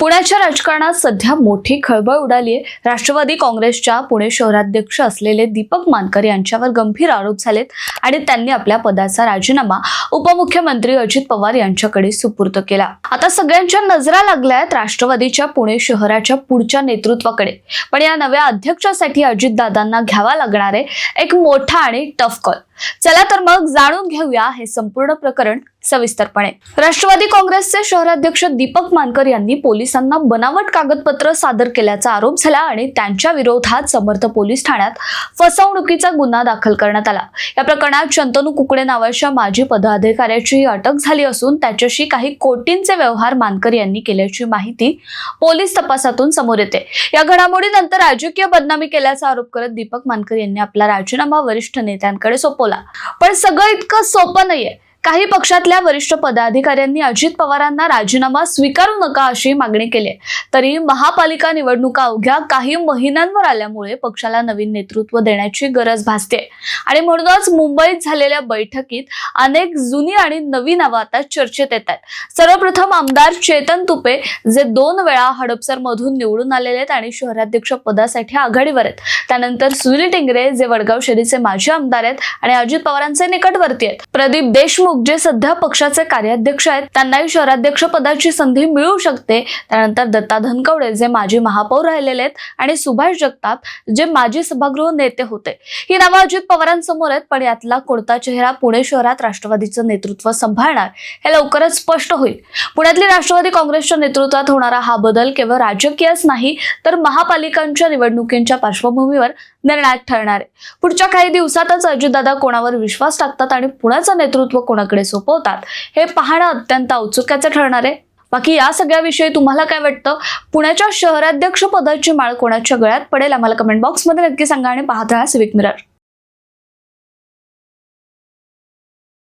पुण्याच्या राजकारणात सध्या मोठी खळबळ उडाली आहे राष्ट्रवादी काँग्रेसच्या पुणे शहराध्यक्ष असलेले दीपक मानकर यांच्यावर गंभीर आरोप झालेत आणि त्यांनी आपल्या पदाचा राजीनामा उपमुख्यमंत्री अजित पवार यांच्याकडे सुपूर्द केला. आता सगळ्यांच्या नजरा लागल्यात राष्ट्रवादीच्या पुणे शहराच्या पुढच्या नेतृत्वाकडे. पण या नव्या अध्यक्षासाठी अजितदादांना घ्यावा लागणार आहे एक मोठा आणि टफ कॉल. चला तर मग जाणून घेऊया हे संपूर्ण प्रकरण सविस्तरपणे. राष्ट्रवादी काँग्रेसचे शहराध्यक्ष दीपक मानकर यांनी पोलिसांना बनावट कागदपत्र सादर केल्याचा आरोप झाला आणि त्यांच्या विरोधात समर्थ पोलीस ठाण्यात फसवणुकीचा गुन्हा दाखल करण्यात आला. या प्रकरणात शंतनू कुकडे नावाच्या माजी पदाधिकाऱ्याची अटक झाली असून त्याच्याशी काही कोटींचे व्यवहार मानकर यांनी केल्याची माहिती पोलीस तपासातून समोर येते. या घडामोडीनंतर राजकीय बदनामी केल्याचा आरोप करत दीपक मानकर यांनी आपला राजीनामा वरिष्ठ नेत्यांकडे सोपवला. पण सगळं इतकं सोपं नाहीये. काही पक्षातल्या वरिष्ठ पदाधिकाऱ्यांनी अजित पवारांना राजीनामा स्वीकारू नका अशी मागणी केली. आहे. तरी महापालिका निवडणुका अवघ्या काही महिन्यांवर आल्यामुळे पक्षाला नवीन नेतृत्व देण्याची गरज भासते. आणि म्हणूनच मुंबईत झालेल्या बैठकीत अनेक जुनी आणि नवी नावं आता चर्चेत येत आहेत. सर्वप्रथम आमदार चेतन तुपे जे दोन वेळा हडपसर मधून निवडून आलेले आहेत आणि शहराध्यक्ष पदासाठी आघाडीवर आहेत. त्यानंतर सुनील टिंगरे जे वडगाव शहरीचे माजी आमदार आहेत आणि अजित पवारांचे निकटवर्ती आहेत. प्रदीप देशमुख जे सध्या पक्षाचे कार्याध्यक्ष आहेत त्यांनाही शहराध्यक्ष पदाची संधी मिळू शकते. त्यानंतर दत्ता धनकवडे जे माजी महापौर राहिलेले आहेत आणि सुभाष जगताप जे माजी सभागृह नेते होते. ही नावं अजित पवारांसमोर आहेत पण यातला कोणता चेहरा पुणे शहरात राष्ट्रवादीचं नेतृत्व सांभाळणार हे लवकरच स्पष्ट होईल. पुण्यातली राष्ट्रवादी काँग्रेसच्या नेतृत्वात होणारा हा बदल केवळ राजकीयच नाही तर महापालिकांच्या निवडणुकींच्या पार्श्वभूमीवर निर्णायक ठरणार आहे. पुढच्या काही दिवसातच अजितदादा कोणावर विश्वास टाकतात आणि पुण्याचं नेतृत्व कोणाकडे सोपवतात हे पाहणं अत्यंत औत्सुक्याचं ठरणार आहे. बाकी या सगळ्याविषयी तुम्हाला काय वाटतं? पुण्याच्या शहराध्यक्ष पदाची माळ कोणाच्या गळ्यात पडेल? आम्हाला कमेंट बॉक्समध्ये नक्की सांगा आणि पाहत राहा सिविक मिरर